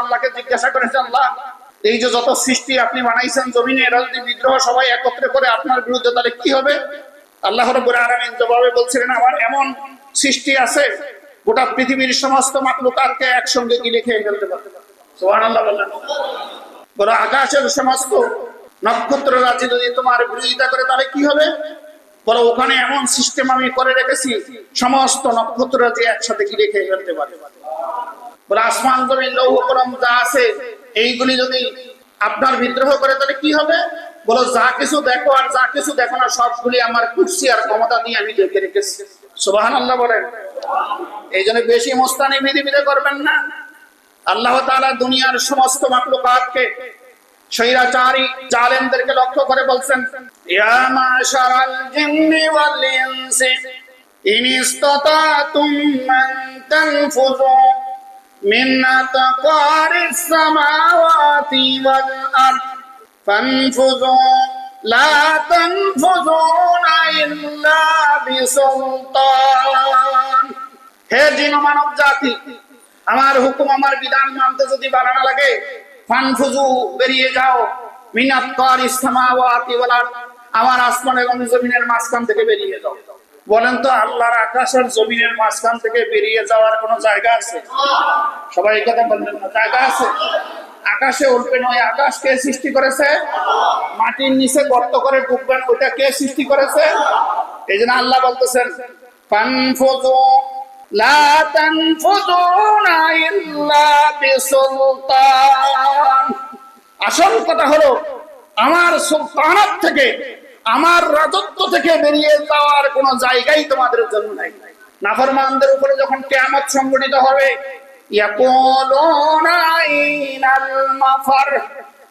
আল্লাহকে জিজ্ঞাসা করেছেন আল্লাহ, এই যে যত সৃষ্টি আপনি বানাইছেন জমিনে, এরা যদি বিদ্রোহ সবাই একত্রে করে আপনার বিরুদ্ধে, তাহলে কি হবে? আল্লাহ জবাবে বলছিলেন, আমার এমন সৃষ্টি আছে, গোটা পৃথিবীর সমস্ত একসঙ্গে ফেলতে বলো, আকাশের সমস্ত নক্ষত্র রাজি যদি তোমার বিরোধিতা করে, তাহলে কি হবে? বলো, ওখানে এমন সিস্টেম আমি করে রেখেছি, সমস্ত নক্ষত্র রাজি একসাথে গিলে খেয়ে ফেলতে পারে আসমান জমিন, লৌহ, কলম যা আছে, এইগুলি যদি আপনার বিদ্রোহ করে, তাহলে কি হবে? বলো, যা কিছু দেখো আর যা কিছু দেখো না, সবগুলি আমার কুর্সি আর ক্ষমতা আমি রেখেছি। আল্লাহ বলেন। এই জন্য বেশি মোস্তানি বিধি করবেন না। আল্লাহ তাআলা দুনিয়ার সমস্ত মাকলুকাতকে জালেমদেরকে লক্ষ্য করে বলছেন মাশারাল জিন্নি ওয়াল ইনসি, ইন ইসতাতাতুম মান তানফুযু। আতকারিস সামাওয়াতি ওয়াল আরদ, ফানফুযু, লা তানফুযুনা ইল্লা বিসুলতান। হে জিন মানব জাতি, আমার হুকুম, আমার বিধান মানতে যদি বাড়ানো লাগে ফানফুজু বেরিয়ে যাও। মিনাত কর ইসমাওয়াতি ওয়াল আমার আসমান এবং জমিনের মাঝখান থেকে বেরিয়ে যাও। বলেন তো, আল্লাহর আকাশের জমিনের মাঝখান থেকে বেরিয়ে যাওয়ার কোনো জায়গা আছে? সবাই এই কথা বললেন না, জায়গা আছে। আকাশে উঠবেন ওই আকাশ কে সৃষ্টি করেছে? মাটির নিচে গর্ত করে ডুববেন, ওইটা কে সৃষ্টি করেছে? এই জন্য আল্লাহ বলতেছেন ফানফুজু লা তানফুজুনা ইল্লা বিসুলতান। আসল কথা হলো, আমার সুলতানাত থেকে আমার রাজত্ব থেকে বেরিয়ে যাওয়ার কোন জায়গাই তোমাদের জন্য নাই। নাফরমানদের উপরে যখন কিয়ামত সংগঠিত হবে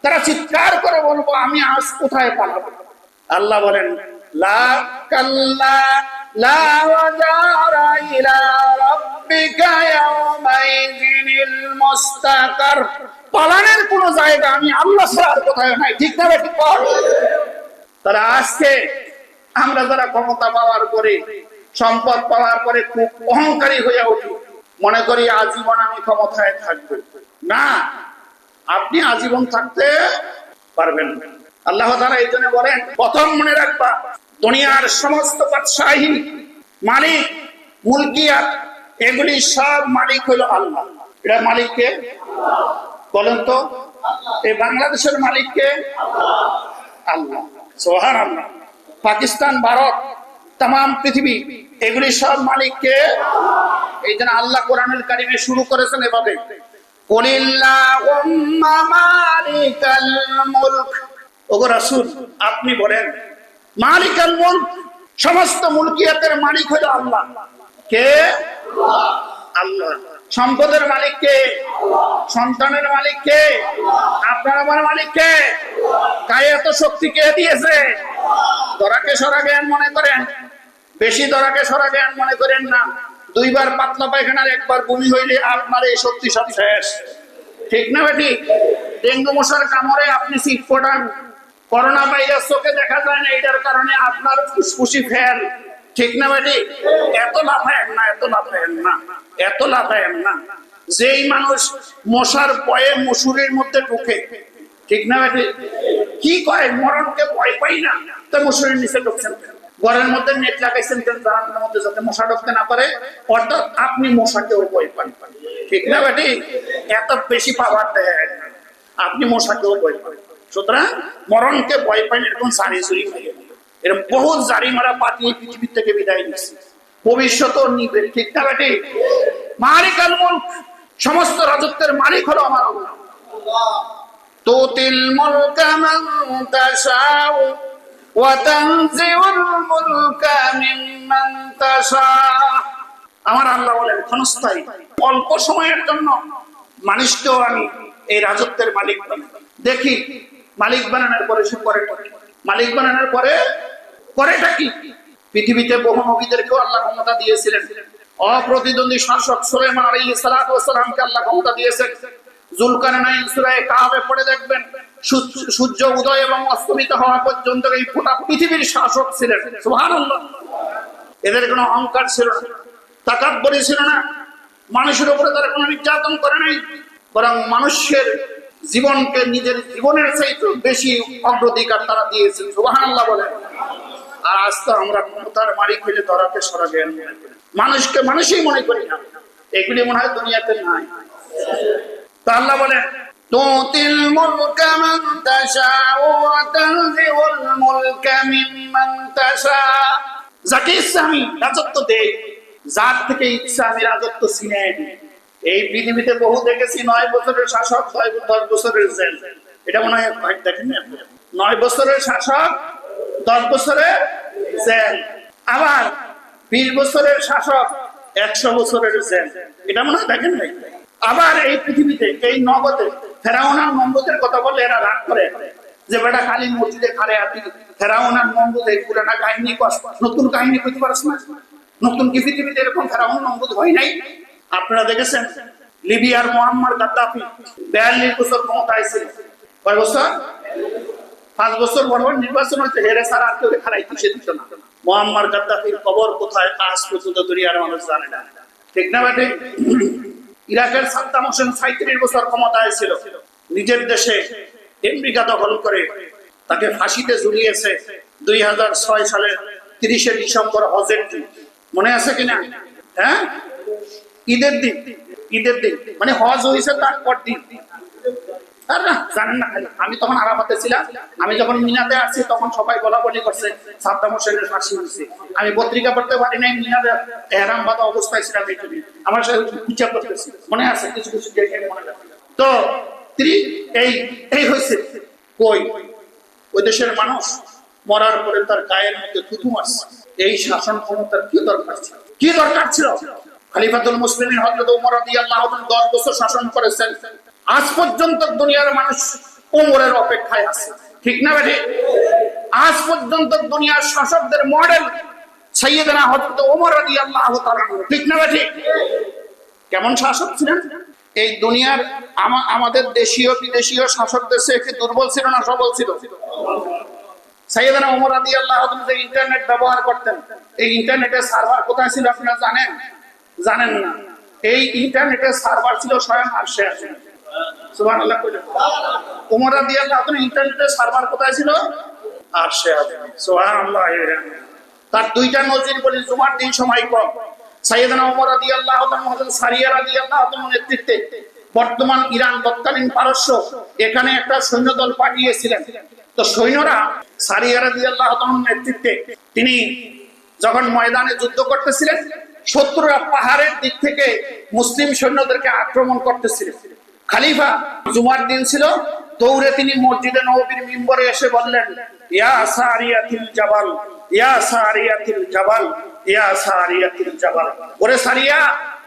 তারা চিৎকার করে বলব, আমি আজ কোথায় পালাবো? আল্লাহ বলেন পালানের কোন জায়গা আমি আল্লাহ কোথায় নাই। ঠিক না ঠিক তারা আজকে আমরা যারা ক্ষমতা পাওয়ার পরে, সম্পদ পাওয়ার পরে খুব অহংকারী হয়ে উঠি, মনে করি আজীবন আমি ক্ষমতায় থাকব। না, আপনি আজীবন থাকতে পারবেন আল্লাহ তারা এই জন্য বলেন, প্রথম মনে রাখবা, দুনিয়ার সমস্ত বাদশাহী মালিক মুলকিয়াত এগুলি সব মালিক হলো আল্লাহ। এটা মালিককে বলেন তো এই বাংলাদেশের মালিককে আল্লাহ। পাকিস্তান, ভারত তাম পৃথিবী, এগুলি সব মালিককে এই জন্য আল্লাহ কোরআনুল কারিমে শুরু করেছেন এভাবে। আপনি বলেন, মালিকাল মুলক, সমস্ত মুলকিয়াতের মালিক হলো আল্লাহ। কে? আল্লাহ। সম্পদের মালিক কে? সন্তানের মালিক কে? আপনার আমার মালিক কে? গায়ে এত শক্তি কে দিয়েছে? দরাকে সরা জ্ঞান মনে করেন? বেশি দরাকে সরা জ্ঞান মনে করেন না। দুইবার পাতলা পায়খানার একবার বমি হইলে আপনার এই শক্তি সব শেষ। ঠিক না বেটি ডেঙ্গু মশার কামড়ে আপনি সিট ফোটান করোনা ভাইরাস চোখে দেখা যায় না, এটার কারণে আপনার ফুসফুসি ফেল। ঠিক না বেটি এত লাফায়েন না, এত লাফায়েন না, এত লাফায়েন না। যেই মানুষ মশার ভয়ে মসুরির মধ্যে ঢুকে, ঠিক না বেটি কি কয় মরণকে ভয় পাই না। তো মসুরির নিচে ঢুকছেন ঘরের মধ্যে নেট লাগাইছেন মধ্যে যাতে মশা ঢুকতে না পারে। অর্থাৎ আপনি মশাকেও ভয় পান। ঠিক না বেটি? এত বেশি পাওয়ার দেয়। আপনি মশাকেও ভয় পান। সুতরাং মরণকে ভয় পাই না, এরকম সারি হয়ে গেল। এরকম বহু জারি মারা পাতি এই পৃথিবী থেকে বিদায় নিচ্ছে। ভবিষ্যৎ নিবে। ঠিক না বেটি? মালিক আল সমস্ত রাজত্বের মালিক হলো আমার আল্লাহ। তুতিল الملك من تشاء وتنزع الملك ممن تشاء আমার আল্লাহ বলেন ক্ষণস্থায়ী অল্প সময়ের জন্য মানুষকেও আমি এই রাজত্বের মালিক বানাই দেখি মালিক বানানোর পরে সে করে মালিক বানানোর পরে করেটা কি পৃথিবীতে বহু নবীদেরকেও আল্লাহ ক্ষমতা দিয়েছিলেন অপ্রতিদ্বন্দ্বী শাসক সুলাইমান আলাইহিস সালাতু ওয়াস সালামকে আল্লাহ ক্ষমতা দিয়েছেন জুলকারনাইন পড়ে দেখবেন, সূর্য- উদয় এবং অস্তমিত হওয়া পর্যন্ত এই পৃথিবীর শাসক ছিলেন। সুবহানাল্লাহ। এদের কোনো অহংকার ছিল না ছিল না। মানুষের উপরে তারা কোনো নির্যাতন করে নাই, বরং মানুষের জীবনকে নিজের জীবনের চাইতে বেশি অগ্রাধিকার তারা দিয়েছে সুবাহান আল্লাহ বলে। আর আজ তো আমরা ক্ষমতার মারি খুলে ধরাতে সরা মানুষকে মানুষই মনে করি না, এগুলি মনে হয় দুনিয়াতে নাই। তো আল্লাহ বলে تؤتي الملك من تشاء وتنزع الملك ممن تشاء যাকে ইচ্ছা আমি রাজত্ব দেই যার থেকে ইচ্ছা আমি রাজত্ব ছিনে নিই। এই পৃথিবীতে বহু দেখেছি নয় বছরের শাসক ছয় দশ বছরের জেল এটা মনে হয় হয় দেখেন না আপনারা? নয় বছরের শাসক দশ বছরের জেল আবার বিশ বছরের শাসক একশো বছরের জেল এটা মনে হয় দেখেন নাই আবার এই পৃথিবীতে, এই নগদে, ফেরাউনার নম্বদের কথা বলে এরা রাগ করে। যে বেটা খালি মসজিদে খালে আপনি ফেরাউনার নম্বদ পুরানা কাহিনী নতুন কাহিনী করতে পারছ না। নতুন কি পৃথিবীতে এরকম ফেরাউন নম্বদ হয় নাই? আপনারা দেখেছেন, লিবিয়ার মোহাম্মদ গাদ্দাফি বিয়াল্লিশ বছর ক্ষমতায় ছিল। কয় বছর? পাঁচ বছর বড় বড় নির্বাচন হচ্ছে হেরে সারা আর কেউ খারাই কিসে দিত না। মোহাম্মদ গাদ্দাফির কবর কোথায়? আজ পর্যন্ত দুনিয়ার মানুষ জানে না। ঠিক না বাটে ইরাকের সাদ্দাম হোসেন সাঁত্রিশ বছর ক্ষমতায় ছিল। নিজের দেশে আমেরিকা দখল করে তাকে ফাঁসিতে ঝুলিয়েছে দুই হাজার ছয় সালের তিরিশে ডিসেম্বর হজের দিন। মনে আছে কিনা? হ্যাঁ? ঈদের দিন। ঈদের দিন। মানে হজ হয়েছে তারপর দিন। আমি তখন আরাফাতে ছিলাম। আমি যখন মিনাতে আসছি তখন সবাই বলা বলি করছে, সাদ্দাম হোসেনের ফাঁসি হয়েছে। আমি পত্রিকা পড়তে পারি নাই মিনাতে এহরাম বাঁধা অবস্থায় ছিলাম আমার সাথে বিচার করতেছি। মনে আছে? কিছু কিছু মনে তো তিনি এই এই হয়েছে। কই? ওই দেশের মানুষ মরার পরে তার গায়ের মধ্যে থুতু মারছে। এই শাসন ক্ষমতার কি দরকার ছিল? কি দরকার ছিল? খালিফাতুল মুসলিমের হযরত ওমর রাদিয়াল্লাহু আনহু 10 বছর শাসন করেছেন। আজ পর্যন্ত দুনিয়ার মানুষ ওমরের অপেক্ষায় আছে। ঠিক না বেঠে? আজ পর্যন্ত দুনিয়ার শাসকদের মডেল সাইয়েদনা হযরত ওমর রাদিয়াল্লাহু তাআলা ঠিক না বেঠে? কেমন শাসক ছিলেন? এই দুনিয়ার আমাদের দেশীয়, বিদেশীয় শাসকদের কি দুর্বল ছিল না সবল ছিল? সাইয়েদনা ওমর রাদিয়াল্লাহু আনহু যে ইন্টারনেট ব্যবহার করতেন, এই ইন্টারনেটের সার্ভার কোথায় ছিল আপনারা জানেন? জানেন না। এই ইন্টারনেটের সার্ভার ছিল স্বয়ং আরশে বর্তমান ইরান তৎকালীন পারস্য এখানে একটা সৈন্যদল পাঠিয়েছিলেন। তো সৈন্যরা সারিয়া রাদিয়াল্লাহু আনহুর নেতৃত্বে তিনি যখন ময়দানে যুদ্ধ করতেছিলেন, শত্রুরা পাহাড়ের দিক থেকে মুসলিম সৈন্যদেরকে আক্রমণ করতেছিলেন খালিফা জুমার দিন ছিল, দৌড়ে তিনি মসজিদে নববীর মিম্বরে এসে বললেন, ইয়া সারিয়াতিল জাবাল, ইয়া সারিয়াতিল জাবাল, ইয়া সারিয়াতিল জাবাল। ওরে সারিয়া,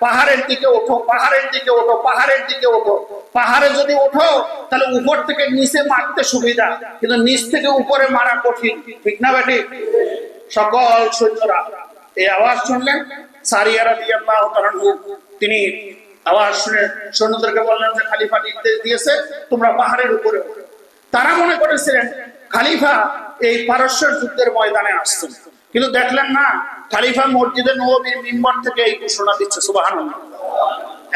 পাহাড়ের দিকে ওঠো, পাহাড়ের দিকে ওঠো, পাহাড়ের দিকে ওঠো। পাহাড়ে যদি ওঠো, তাহলে উপর থেকে নিচে মারতে সুবিধা, কিন্তু নিচ থেকে উপরে মারা কঠিন, ঠিক না বেটি সকল সৈন্যরা এই আওয়াজ শুনলেন। সারিয়ারা দিয়ে তিনি আওয়াজ শুনে সৈন্যদেরকে বললেন যে খালিফা নির্দেশ দিয়েছে, তোমরা পাহাড়ের উপরে তারা মনে করেছিলেন, খালিফা এই পারস্যের যুদ্ধের ময়দানে আসছেন। কিন্তু দেখলেন না, খালিফা মসজিদে নবীর মিম্বর থেকে এই ঘোষণা দিচ্ছে সুবাহান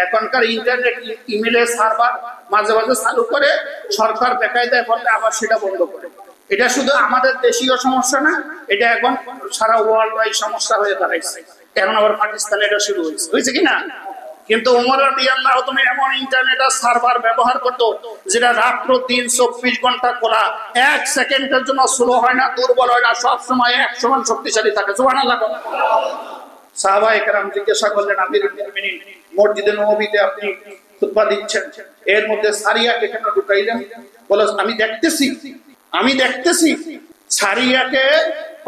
এখনকার ইন্টারনেট ইমেলের সার্ভার মাঝে মাঝে চালু করে, সরকার দেখায় দেয় বললে আবার সেটা বন্ধ করে। এটা শুধু আমাদের দেশীয় সমস্যা না, এটা এখন সারা ওয়ার্ল্ড ওয়াইড সমস্যা হয়ে দাঁড়াইছে। এখন আবার পাকিস্তানে এটা শুরু হয়েছে। হয়েছে কি না? কিন্তু উমর রাদিয়াল্লাহু তুমি এমন ইন্টারনেট আর সার্ভার ব্যবহার করতো, যেটা রাত্র দিন চব্বিশ ঘণ্টা খোলা। এক সেকেন্ডের জন্য স্লো হয় না, দুর্বল হয় না, সব সময় এক সমান শক্তিশালী থাকে। সুবহানাল্লাহ সাহাবা একরাম জিজ্ঞাসা করলেন, আমির মুমিনিন, মসজিদে নববীতে আপনি খুতবা দিচ্ছেন? এর মধ্যে সারিয়াকে কেন ঢুকাইলেন? বলে, আমি দেখতেছি আমি দেখতেছি। সারিয়াকে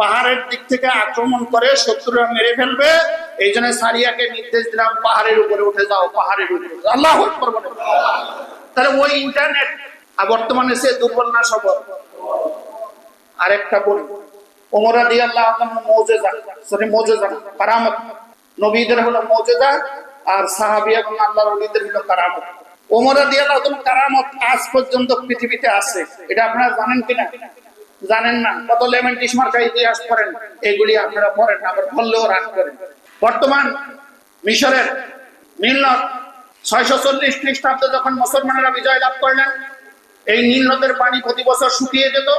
পাহাড়ের দিক থেকে আক্রমণ করে শত্রুরা মেরে ফেলবে। এই জন্য সারিয়াকে নির্দেশ দিলাম, পাহাড়ের উপরে উঠে যাও, পাহাড়ের উপরে আল্লাহ তাহলে ওই ইন্টারনেট আর বর্তমানে সে দুর্বল না সবল? আরেকটা বলি, ওমরা দিয়ে আল্লাহ মৌজেজা, সরি মৌজেজা কারামত। নবীদের হলো মৌজেজা আর সাহাবি এবং আল্লাহ নবীদের হলো কারামত। ওমরা দিয়ে আল্লাহ কারামত আজ পর্যন্ত পৃথিবীতে আছে। এটা আপনারা জানেন কিনা? জানেন না? কত লেমন টিসমার্কা ইতিহাস পড়েন? এগুলি আপনারা পড়েন, আবার বললেও রাগ করেন। বর্তমান মিশরের নীলনদ ছয়শো চল্লিশ খ্রিস্টাব্দে যখন মুসলমানেরা বিজয় লাভ করলেন, এই নীলনদের পানি প্রতি বছর শুকিয়ে যেত।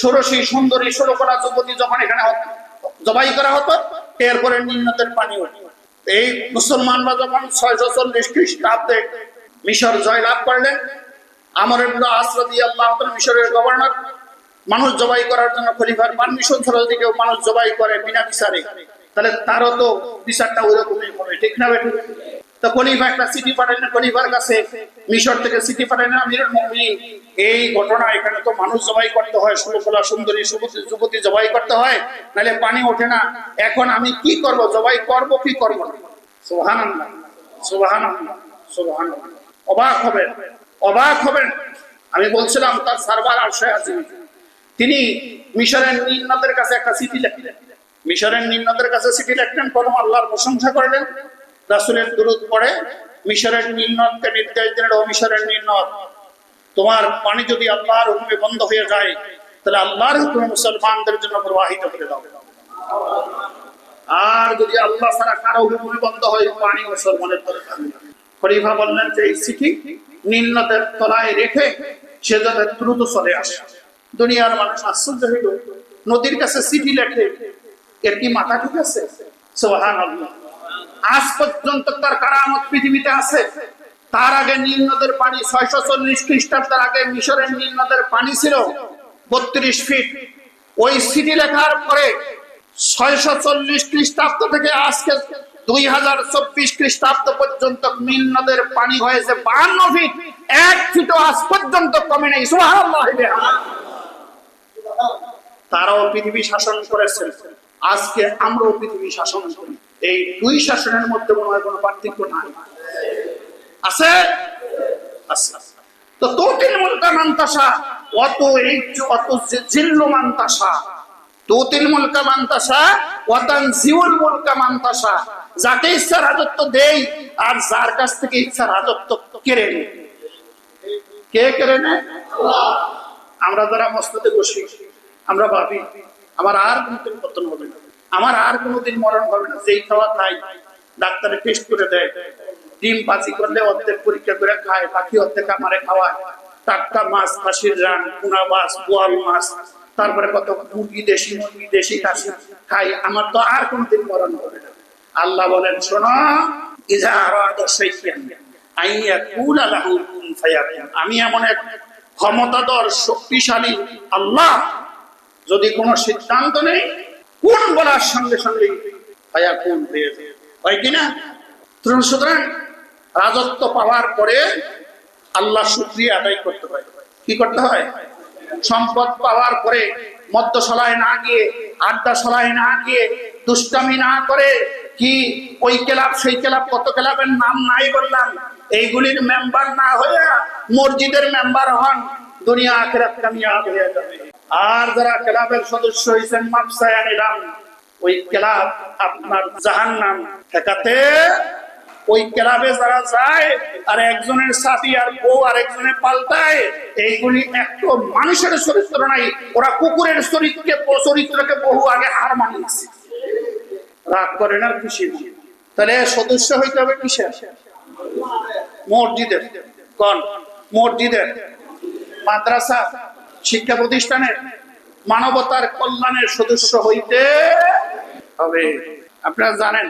ষোড়শী সুন্দরী ষোলকলা যুবতী যখন এখানে জবাই করা হতো, এরপরে নীলনদের পানি এই মুসলমানরা যখন ছয়শো চল্লিশ খ্রিস্টাব্দে মিশর জয় লাভ করলেন, আমার ইবনে আল্লাহ মিশরের গভর্নর মানুষ জবাই করার জন্য খলিফার পারমিশন ছাড়া যদি কেউ মানুষ জবাই করে বিনা বিচারে তাহলে তারও তো বিচারটা ওই রকমই হবে ঠিক না বেঠিক? তো খলিফা একটা পাঠালেন খলিফার কাছে মিশর থেকে পাঠালেন আমিরুল এই ঘটনা এখানে তো মানুষ জবাই করতে হয় সুন্দরী যুবতী জবাই করতে হয়, নাহলে পানি ওঠে না। এখন আমি কি করব? জবাই করব কি করব না? সুবহানাল্লাহ অবাক হবেন অবাক হবেন। আমি বলছিলাম, তার সার্ভার আশয় আছে তিনি মিশরের নিম্নদের কাছে একটা চিঠি লিখলেন। মিশরের নিম্নদের কাছে চিঠি লিখলেন, প্রথম আল্লাহর প্রশংসা করলেন। রাসুলের দুরুদ পড়ে, মিশরের নিম্নদকে নির্দেশ দিলেন, ও মিশরের নিম্নদ তোমার পানি যদি আল্লাহর হুকুমে বন্ধ হয়ে যায়, তাহলে আল্লাহর হুকুমে মুসলমানদের জন্য প্রবাহিত করে দাও। আর যদি আল্লাহ ছাড়া কারও হুকুমে বন্ধ হয়, পানি মুসলমানের দরকার। খলিফা বললেন যে, এই চিঠি নিম্নদের তলায় রেখে সে যাতে দ্রুত চলে আসে। দুনিয়ার মানুষ আশ্চর্য হইল নদীর কাছে চিঠি লেখে, এর কি মাথা ঠিক আছে? সোহান আজ পর্যন্ত তার কারামত পৃথিবীতে আছে। তার আগে নীল নদের পানি ছয়শো চল্লিশ খ্রিস্টাব্দের আগে মিশরের নীল নদের পানি ছিল বত্রিশ ফিট। ওই সিটি লেখার পরে ছয়শো চল্লিশ খ্রিস্টাব্দ থেকে আজকে দুই হাজার চব্বিশ খ্রিস্টাব্দ পর্যন্ত নীল নদের পানি হয়েছে বাহান্ন ফিট। এক ফিটও আজ পর্যন্ত কমে নেই। বিহামদিহি। তারাও পৃথিবী শাসন করেছেন। আজকে আমরাও পৃথিবী শাসন করি। এই দুই শাসনের মধ্যে মনে হয় কোনো পার্থক্য নাই। আছে? তো মুলকা মান্তাসা, অত এই অত জিল্ল মান্তাসা। মুলকা মান্তাসা, ওয়াতান জিউল মুলকা মান্তাসা। যাকে ইচ্ছা রাজত্ব দেই, আর যার কাছ থেকে ইচ্ছা রাজত্ব কেড়ে নেই। কে কেড়ে নেয়? আমরা যারা মস্ততে বসি আমরা ভাবি, আমার আর কোনোদিন পতন হবে না। আমার আর কোনোদিন মরণ হবে না। যেই খাওয়া খাই, ডাক্তারে টেস্ট করে দেয়। ডিম বাজি করলে অর্ধেক পরীক্ষা করে খায়, বাকি অর্ধেক আমারে খাওয়ায়। টাটকা মাছ, খাসির রান পোনা মাছ, বোয়াল মাছ, তারপরে কত মুরগি, দেশি মুরগি, দেশি খাসি খাই। আমার তো আর কোনোদিন মরণ হবে না। আল্লাহ বলেন, শোনো, ইজা আরাদা শাইয়ান আমি এমন এক ক্ষমতাধর, শক্তিশালী আল্লাহ যদি কোনো সিদ্ধান্ত নেই, কোন বলার সঙ্গে সঙ্গে ভাইয়া কোন হয়ে হয় কিনা সুতরাং রাজত্ব পাওয়ার পরে আল্লাহ শুক্রিয়া আদায় করতে হয়। কি করতে হয়? সম্পদ পাওয়ার পরে মদ্যশালায় না গিয়ে আড্ডাশালায় না গিয়ে, দুষ্টামি না করে, কি ওই ক্লাব, সেই ক্লাব, কত ক্লাবের নাম নাই বললাম, এইগুলির মেম্বার না হয়ে মসজিদের মেম্বার হন, দুনিয়া আখেরাত কামিয়াব হয়ে যাবে। আর যারা ক্লাবের সদস্য হয়েছেন মাপসায়া নিলাম ওই ক্লাব আপনার জাহান্নাম ঠেকাতে, ওই ক্লাবে যারা যায়, আর একজনের সাথী আর বউ আর একজনের পাল্টায়, এইগুলি একটু মানুষের চরিত্র নাই, ওরা কুকুরের চরিত্রকে চরিত্রকে বহু আগে হার মানিয়েছে। রাগ করে না খুশি। তাহলে সদস্য হইতে হবে কিসের? মসজিদের। কন? মসজিদের। মাদ্রাসা? শিক্ষা প্রতিষ্ঠানের মানবতার কল্যাণের সদস্য হইতে হবে। আপনারা জানেন,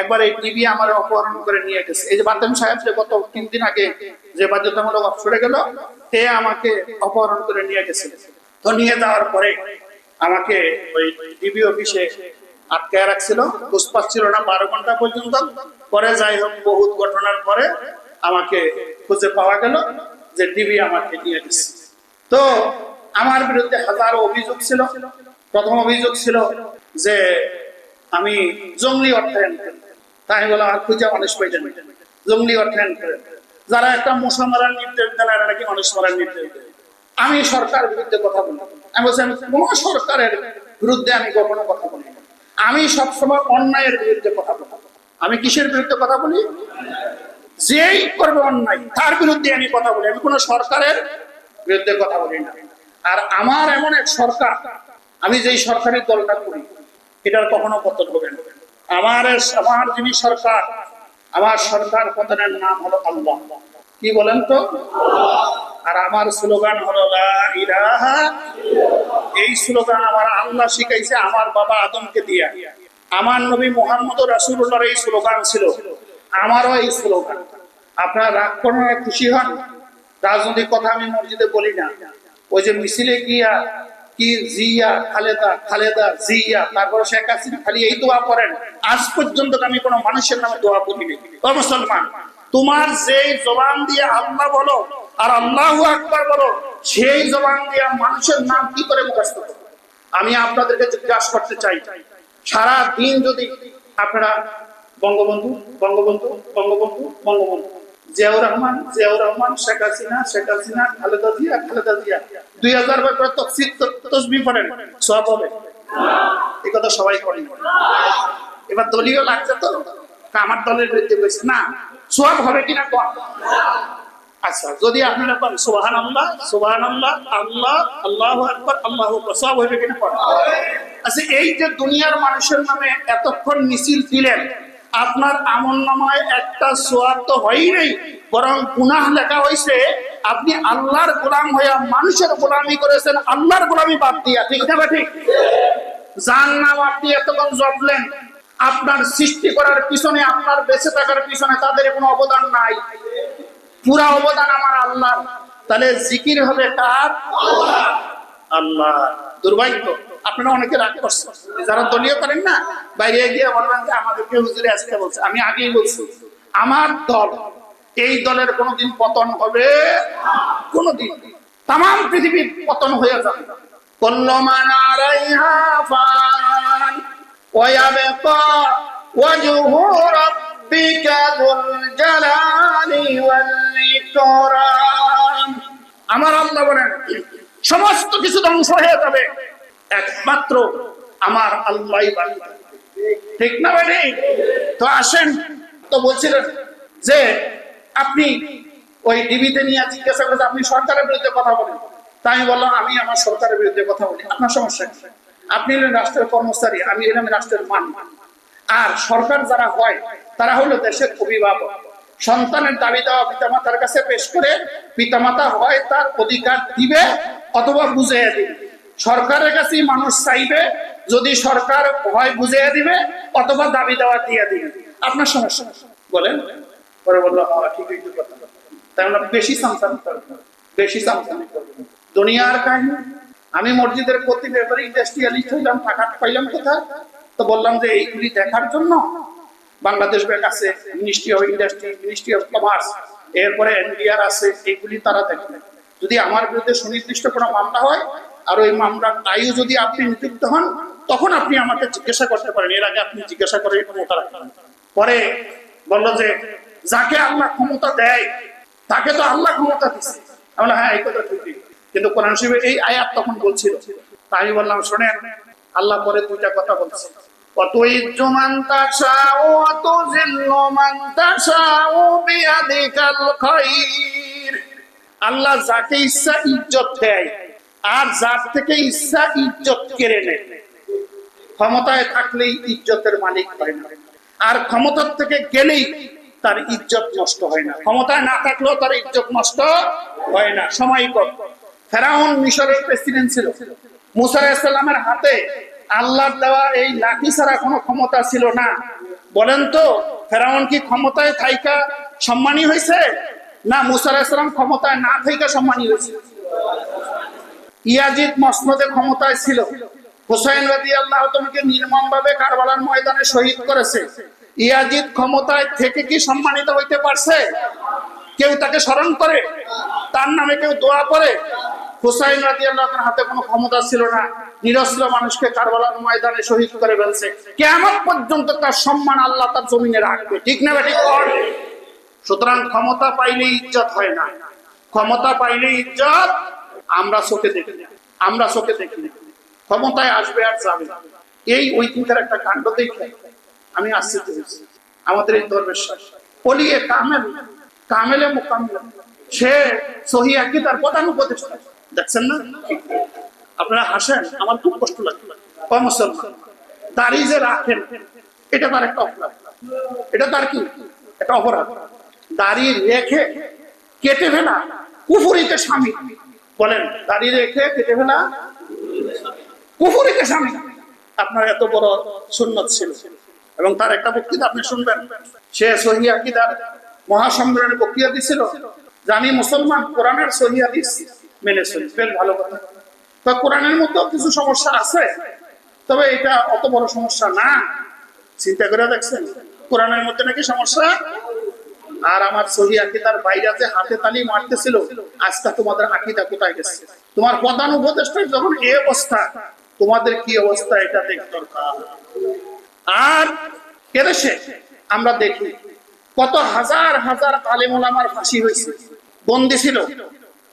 একবার এই টিভি আমার অপহরণ করে নিয়ে গেছে। এই যে বাতেম সাহেব যে গত তিন দিন আগে যে বাধ্যতামূলক অবসরে গেল, সে আমাকে অপহরণ করে নিয়ে গেছে। তো নিয়ে যাওয়ার পরে আমাকে ওই টিভি অফিসে আটকায় রাখছিল। ঘুষ পাচ্ছিল না বারো ঘণ্টা পর্যন্ত। পরে যাই হোক, বহুত ঘটনার পরে আমাকে খুঁজে পাওয়া গেল যে টিভি আমাকে নিয়ে গেছে। তো আমার বিরুদ্ধে হাজারো অভিযোগ ছিল। প্রথম অভিযোগ ছিল যে আমি জঙ্গলি অর্থায়ন তাই বলে আর খুঁজে মানুষ পাইতেন জঙ্গলি অর্থায়ন যারা একটা মশা মারার নির্দেশ দেন এরা নাকি মানুষ মারার নির্দেশ দেয়। আমি সরকার বিরুদ্ধে কথা বলি। আমি বলছি, আমি কোন সরকারের বিরুদ্ধে আমি কখনো কথা বলি আমি সবসময় অন্যায়ের বিরুদ্ধে কথা বলি। আমি কিসের বিরুদ্ধে কথা বলি? যেই করবে অন্যায়, তার বিরুদ্ধে আমি কথা বলি। আমি কোন সরকারের বিরুদ্ধে কথা বলি না। আর আমার এমন এক সরকার, আমি যেই সরকারি দলটা করি, এটার কখনো পতন হবে আমার আমার যিনি সরকার, আমার সরকার প্রধানের নাম হলো আল্লাহ। কি বলেন তো? আর আমার স্লোগান হলো এই স্লোগান আমার আল্লাহ শিখাইছে আমার বাবা আদমকে দিয়া। আমার নবী মোহাম্মদ রাসূলুল্লাহর এই স্লোগান ছিল। আমারও এই স্লোগান। আপনারা রাগ করেন খুশি হন। রাজনৈতিক কথা আমি মসজিদে বলি না। ওই যে মিছিলে গিয়া কি জিয়া, খালেদা খালেদা, জিয়া, তারপর শেখ হাসিনা, খালি এই দোয়া করেন। আজ পর্যন্ত আমি কোনো মানুষের নামে দোয়া করিনি। ও মুসলমান, তোমার যেই জবান দিয়ে আল্লাহ বলো আর আল্লাহ আকবার বলো, সেই জবান দিয়ে মানুষের নাম কি করে মুখস্থ করো আমি আপনাদেরকে জিজ্ঞাসা করতে চাই সারা দিন যদি আপনারা বঙ্গবন্ধু বঙ্গবন্ধু বঙ্গবন্ধু বঙ্গবন্ধু জিয়াউর রহমান জিয়াউর রহমান, শেখ হাসিনা শেখ হাসিনা, খালেদা জিয়া খালেদা জিয়া। দুই হাজার বার করে তফসিল তসবি সব হবে। এই কথা সবাই করেন। এবার দলীয় লাগছে তো? আমার দলের না, সব হবে কিনা কম আচ্ছা যদি আপনারা পারেন সোহান আল্লাহ আল্লাহ আল্লাহ আল্লাহ আল্লাহ সব হইবে কিনা আচ্ছা এই যে দুনিয়ার মানুষের নামে এতক্ষণ মিছিল দিলেন আপনার আমল নামায় একটা সোয়াব তো হয়ই নেই, বরং গুনাহ লেখা হয়েছে আপনি আল্লাহর গোলাম হইয়া মানুষের গোলামি করেছেন, আল্লাহর গোলামি বাদ দিয়া, ঠিক না ঠিক? যার নাম আপনি এতক্ষণ জপলেন, আপনার সৃষ্টি করার পিছনে, আপনার বেঁচে থাকার পিছনে তাদের কোনো অবদান নাই। পুরা অবদান আমার আল্লাহ তাহলে জিকির হবে কার? আল্লাহ দুর্ভাগ্য। আপনারা অনেকে রাখে করছেন যারা দলীয় করেন না, বাইরে গিয়ে বলবেন যে আমাদেরকে হুজুরে আসতে বলছে। আমি আগেই বলছি, আমার দল, এই দলের কোনোদিন পতন হবে, কোনোদিন। তাম পৃথিবীর পতন হয়ে যাবে। আমার আল্লাহ বলেন, সমস্ত কিছু ধ্বংস হয়ে যাবে। একমাত্র আমার আল্লাহ ঠিক না ভাই? তো আসেন, তো বলছিলেন যে আপনি ওই টিভিতে নিয়ে জিজ্ঞাসা করতে, আপনি সরকারের বিরুদ্ধে কথা বলেন। তাই আমি বললাম, আমি আমার সরকারের বিরুদ্ধে কথা বলি। আপনার সমস্যা আপনি হলেন রাষ্ট্রের কর্মচারী, আমি হলাম রাষ্ট্রের মান। আর সরকার যারা হয়, তারা হলো দেশের অভিভাবক। সন্তানের দাবি দেওয়া পিতামাতার কাছে পেশ করে পিতামাতা হয়, তার অধিকার দিবে অথবা বুঝে দিবে। সরকারের কাছেই মানুষ চাইবে, যদি সরকার ভয় বুঝিয়ে দিবে, অথবা দাবি দেওয়া দিয়ে দিবে। আপনার সমস্যা? বলেন। পরে বলল হ্যাঁ ঠিকই তো কথা তাই আমরা বেশি করব বেশি করব দুনিয়ার কাহিনী, আমি মসজিদের প্রতি ব্যাপারে ইন্ডাস্ট্রিয়ালিস্ট হইলাম, টাকা পাইলাম কোথায়? তো বললাম যে, এইগুলি দেখার জন্য বাংলাদেশ ব্যাংক আছে ministry of industry ministry of commerce এরপরে এনবিআর আছে এইগুলি তারা দেখবে যদি আমার বিরুদ্ধে সুনির্দিষ্ট কোনো মামলা হয় আর ওই মামলার দায়ী যদি আপনি নিযুক্ত হন তখন আপনি আমাকে জিজ্ঞাসা করতে পারেন এর আগে আপনি জিজ্ঞাসা করে ক্ষমতা রাখেন পরে বললো যে যাকে আল্লাহ ক্ষমতা দেয় তাকে তো আল্লাহ ক্ষমতা দিচ্ছে আমরা হ্যাঁ এই কথা ঠিক কিন্তু কোরআন শরীফে এই আয়াত তখন বলছিল তাই আমি বললাম শোনেন আল্লাহ পরে দুইটা কথা বলছে وتعز من تشاء وتذل من تشاء بيدك الخير আল্লাহ যাকে ইচ্ছা ইজ্জত দেয় আর যার থেকে ইচ্ছা ইজ্জত কেড়ে নেয়। ক্ষমতায় থাকলেই ইজ্জতের মালিক হয় না। আর ক্ষমতার থেকে গেলেই তার ইজ্জত নষ্ট হয় না। ক্ষমতায় না থাকলেও তার ইজ্জত নষ্ট হয় না। সময় কর ফেরাউন মিশরের প্রেসিডেন্ট ছিল। মুসা হাতে আল্লাহর দেওয়া এই লাঠি ছাড়া কোনো ক্ষমতা ছিল না। বলেন তো, ফেরাউন কি ক্ষমতায় থাইকা সম্মানী হয়েছে? না, মুসা ইসলাম ক্ষমতায় না থাইকা সম্মানী হয়েছে। ইয়াজিদ মসনদে ক্ষমতায় ছিল। হুসাইন রাজি আল্লাহ তোমাকে নির্মম ভাবে কারবালার ময়দানে শহীদ করেছে। ইয়াজিদ ক্ষমতায় থেকে কি সম্মানিত হইতে পারছে? কেউ তাকে স্মরণ করে? তার নামে কেউ দোয়া করে? হুসাইন রাজি আল্লাহর হাতে কোনো ক্ষমতা ছিল না। নিরস্ত্র মানুষকে কারবালার ময়দানে শহীদ করে ফেলছে। কেমন পর্যন্ত তার সম্মান আল্লাহ তার জমিনে রাখবে। ঠিক না ঠিক সুতরাং ক্ষমতা পাইলে ইজ্জত হয় না। ক্ষমতা পাইলে ইজ্জত আমরা চোখে দেখি আমরা চোখে দেখি ক্ষমতায় আসবে আর যাবে এই ঐতিহ্যের একটা কাণ্ড দেখে আমি আশ্চিত আমাদের এই ধর্মের পলিয়ে কামেল, কামেলে সে সহি তার প্রধান উপদেষ্টা দেখছেন না? আপনারা হাসেন, আমার খুব কষ্ট লাগে যে রাখেন, এটা তার একটা অপরাধ। এটা তার কি? এটা অপরাধ। দাড়ি রেখে কেটে ফেলা কুফুরিতে স্বামী। বলেন দাড়ি রেখে কেটে ফেলা কুফুরিতে স্বামী আপনার এত বড় সুন্নত ছিল। এবং তার একটা বক্তৃতা আপনি শুনবেন। সে সহি আকিদার মহাসম্মেলনে বক্তৃতা দিছিল জানি মুসলমান কোরআনের সহি হাদিস মেনে চলি। বেশ ভালো কথা। তো কোরআনের মধ্যেও কিছু সমস্যা আছে। তবে এটা অত বড় সমস্যা না। চিন্তা করে দেখছেন, কোরআনের মধ্যে নাকি সমস্যা আর আমার সহি আকিদার বাইরে যে হাতে তালি মারতেছিল, আজকে তোমাদের আকিদা কোথায় গেছে? তোমার প্রধান উপদেষ্টার যখন এই অবস্থা, তোমাদের কি অবস্থা এটা দেখ দরকার। আর এদেশে আমরা দেখি, কত হাজার হাজার আলেমুল আমার ফাঁসি হয়েছে, বন্দি ছিল।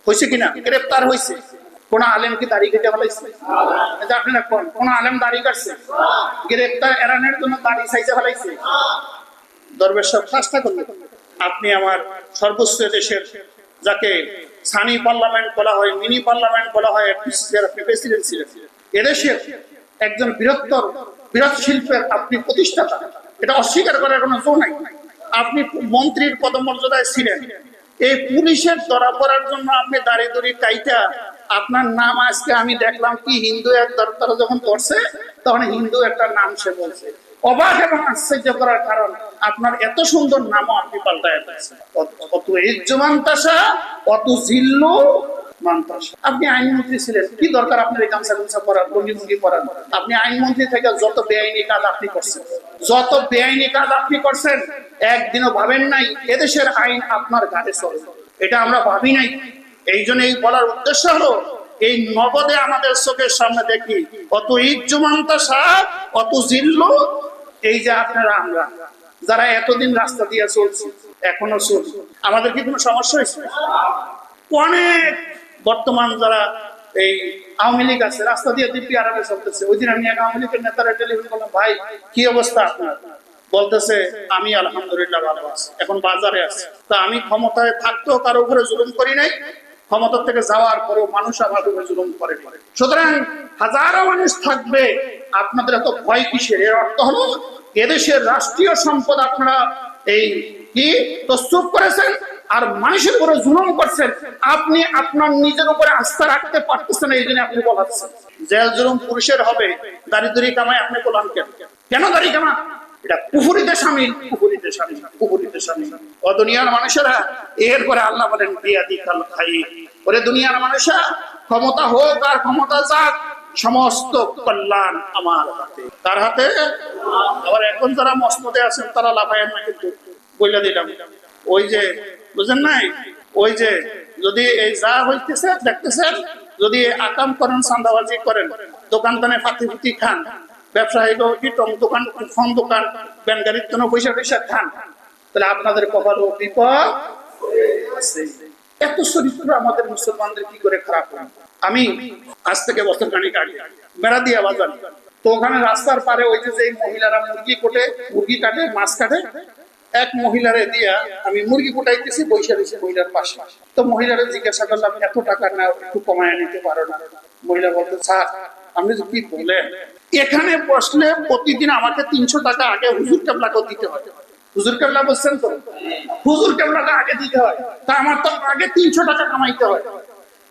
হয়েছে কিনা? গ্রেপ্তার হয়েছে। কোন আলেম কি দাড়ি কেটে ফেলাইছে? আপনারা কোন কোন আলেম দাড়ি কাটছে? গ্রেপ্তার এড়ানোর জন্য দাড়ি সাইজে ফেলাইছে। দরবেশ সব চেষ্টা করলেন। আপনি আমার সর্বোচ্চ দেশের যাকে সানি পার্লামেন্ট বলা হয়, মিনি পার্লামেন্ট বলা হয় আপনি এদেশের একজন বৃহত্তর বৃহৎ শিল্পের আপনি প্রতিষ্ঠাতা। এটা অস্বীকার করার কোনো জো নাই। আপনি মন্ত্রীর পদমর্যাদায় ছিলেন। এই পুলিশের ধরা পড়ার জন্য আপনি দাঁড়িয়ে দাঁড়িয়ে কাইটা, আপনার নাম আজকে আমি দেখলাম কি হিন্দু এক দরকার যখন করছে তখন হিন্দু একটা নাম সে বলছে। অবাক এবং আশ্চর্য করার কারণ, আপনার এত সুন্দর নামও আপনি পাল্টায় অত- অত ইজ্জমান্তাসা অত জিল্লু আপনি আইনমন্ত্রী ছিলেন, কি দরকার আপনি করছেন একদিনও ভাবেন নাই, এদেশের আইন আপনার ঘাটে চলে এটা আমরা ভাবি নাই। এই জন্য এই বলার উদ্দেশ্য হলো, এই নগদে আমাদের চোখের সামনে দেখি, অত ইজ্জুমান্তা সাহ অত জিল্লু এই যে আপনারা, আমরা, যারা এতদিন রাস্তা দিয়ে চলছি, এখনও চলছি আমাদের কি কোনো সমস্যা হয়েছে? অনেক বর্তমান যারা এই আওয়ামী লীগ আছে, রাস্তা দিয়ে দিব্যি আরামে চলতেছে। ওই দিন আমি এক আওয়ামী লীগের নেতারা টেলিফোন করলাম, ভাই, কি অবস্থা আপনার? বলতেছে, আমি আলহামদুলিল্লাহ ভালো আছি, এখন বাজারে আছি। তা আমি ক্ষমতায় থাকতেও কারও উপরে জুলুম করি নাই। ক্ষমতা থেকে যাওয়ার পরেও মানুষ আমার জুলুম করে সুতরাং হাজারো মানুষ থাকবে, আপনাদের এত ভয় কিসের? এর অর্থ হলো, এদেশের রাষ্ট্রীয় সম্পদ আপনারা এই কি? প্রস্তুত করেছেন আর মানুষের উপরে জুলুম করছেন। আপনি আপনার নিজের উপরে আস্থা রাখতে পারতেছেন এই জন্য আপনি বলাচ্ছেন। জেল জুলুম পুরুষের হবে দুড়ি কামাই আপনি বলান কেন? কেন দাড়ি কামা এটা সামিল পুকুরিতে সামিল ও দুনিয়ার মানুষেরা আল্লাহ বলেন খাই ওরে দুনিয়ার ক্ষমতা হোক আর ক্ষমতা যাক, সমস্ত কল্যাণ আমার হাতে। তার হাতে? আবার এখন যারা মসমতে আছেন, তারা লাফায়েন না কিন্তু দিলাম। ওই যে, বুঝেন নাই? ওই যে, যদি এই যা হইতেছে, দেখতেছেন, যদি আকাম করেন, সান্দাবাজি করেন দোকান দানে ফাতি ফুতি খান ব্যবসায়ী কি টং দোকান, ফোন দোকান ব্যান গাড়ির জন্য পয়সা পয়সা খান, তাহলে আপনাদের কপাল ও বিপদ এত চরিত্র আমাদের মুসলমানদের কি করে খারাপ হয় আমি আজ থেকে বছর খানিক আগে বেড়া দিয়া বাজার, তো ওখানে রাস্তার পারে ওই যে মহিলারা মুরগি কোটে, মুরগি কাটে, মাছ কাটে, এক মহিলারে দিয়া আমি মুরগি কোটাইতেছি বৈশা দিয়েছি মহিলার পাশে। তো মহিলারা জিজ্ঞাসা করলাম, এত টাকা না একটু কমায় নিতে পারো না? মহিলা বলতে স্যার বলেন এখানে বসলে প্রতিদিন আমাকে তিনশো টাকা আগে হুজুর কেবলাকেও দিতে হয়। হুজুর কেবলা বলছেন তো, হুজুর কেবলাকে আগে দিতে হয়। তা আমার তো আগে তিনশো টাকা কামাইতে হয়।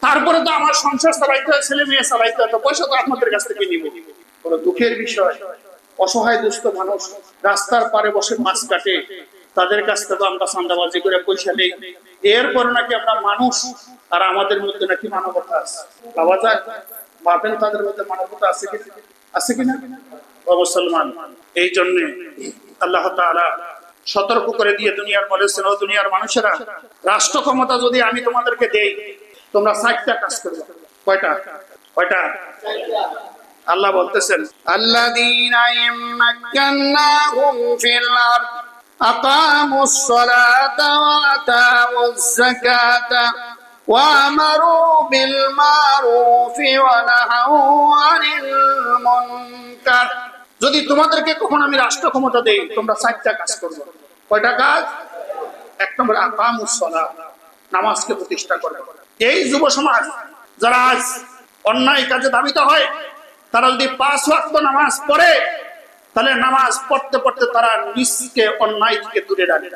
তারপরে তো আমার সংসার চালাইতে হয়, ছেলে মেয়ে চালাইতে হয় পয়সা তো আপনাদের কাছ থেকে নিব। দুঃখের বিষয়। অসহায় দুস্থ মানুষ, রাস্তার পারে বসে মাছ কাটে। তাদের কাছ থেকে আমরা করে পয়সা নেই। এরপরে নাকি আমরা মানুষ, আর আমাদের মধ্যে নাকি মানবতা আছে। ভাবা যায়। বাপেল তাদের মধ্যে মানবতা আছে কি আছে কিনা? ও মুসলমান, এই জন্য আল্লাহ তাআলা সতর্ক করে দিয়ে দুনিয়ার বলেছেন ও দুনিয়ার মানুষেরা রাষ্ট্র ক্ষমতা যদি আমি তোমাদেরকে দেই, তোমরা সাইটটা কাজ করবে। কয়টা? কয়টা? আল্লাহ বলতেছেন, আল্লাযীনা ইমাক্কান্নাহুম ফিল আরদ আকামুস সালাতা ওয়া আতাউয-যাকাতা وأمروا بالمعروف ونهوا عن المنكر যদি তোমাদেরকে কখন আমি রাষ্ট্র ক্ষমতা দেই তোমরা ষাটটা কাজ করবে কয়টা কাজ এক নম্বর আকামুসলা নামাজকে প্রতিষ্ঠা করবে এই যুব সমাজ যারা আজ অন্যায় কাজে দাবিত হয় তারা যদি পাঁচ ওয়াক্ত নামাজ পড়ে তাহলে নামাজ পড়তে পড়তে তারা নিজকে অন্যায় থেকে দূরে রাখে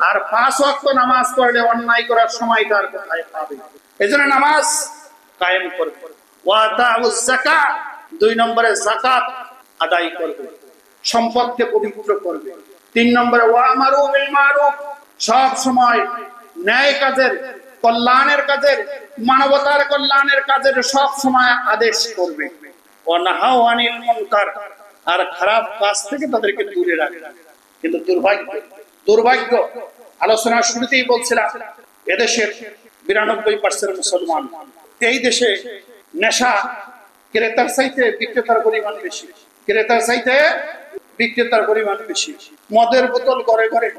আর পাঁচ ওয়াক্ত নামাজ পড়লে অন্যায় করার সময় তার কোথায় পাবে? এই জন্য নামাজ কায়েম করবে। ওয়াতাউজ দুই নম্বরে যাকাত আদায় করবে। সম্পদকে পবিত্র করবে। তিন নম্বরে ওয়ামারু মারুফ, সব সময় ন্যায় কাজের, কল্যাণের কাজের, মানবতার কল্যাণের কাজের সব সময় আদেশ করবে। অনাহাও মুনকার, আর খারাপ কাজ থেকে তাদেরকে দূরে রাখবে। কিন্তু দুর্ভাগ্য দুর্ভাগ্য আলোচনার শুরুতেই বলছিলাম, এদেশের বিরানব্বই পার্সেন্ট মুসলমান। এই দেশে নেশা ক্রেতার চাইতে বিক্রেতার পরিমাণ বেশি। ক্রেতার চাইতে বিক্রেতার পরিমাণ বেশি। মদের বোতল ঘরে ঘরে।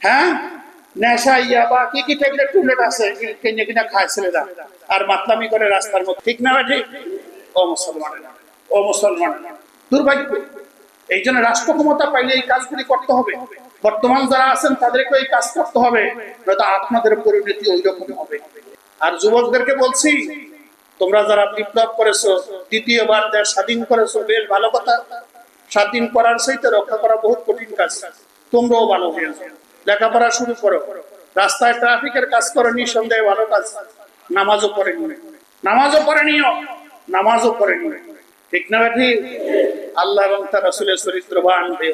হ্যাঁ? নেশা, ইয়া, বা, কি কি ট্যাবলেট টুবলেট আছে, কিনে কিনা খায় ছেলেরা। আর মাতলামি করে রাস্তার মধ্যে। ঠিক না ঠিক? ও মুসলমান। ও মুসলমান। দুর্ভাগ্য। এই জন্য রাষ্ট্র ক্ষমতা পাইলে এই কাজগুলি করতে হবে। বর্তমান যারা আছেন তাদেরকে এই কাজ করতে হবে। নয়তো আপনাদের পরিণতি ওই রকম হবে। আর যুবকদেরকে বলছি, তোমরা যারা বিপ্লব করেছ, দ্বিতীয়বার দেশ স্বাধীন করেছ, বেশ ভালো কথা। স্বাধীন করার সহিত রক্ষা করা বহুত কঠিন কাজ। তোমরাও ভালো হয়েছো লেখাপড়া শুরু করো। রাস্তায় ট্রাফিকের কাজ করো, নিঃসন্দেহে ভালো কাজ। নামাজও পড়ে নিও। নামাজও পড়ে নিও। নামাজও পড়ে নিও। ঠিক না ঠিক আল্লাহ এবং তার রসুলের চরিত্রবান হয়ে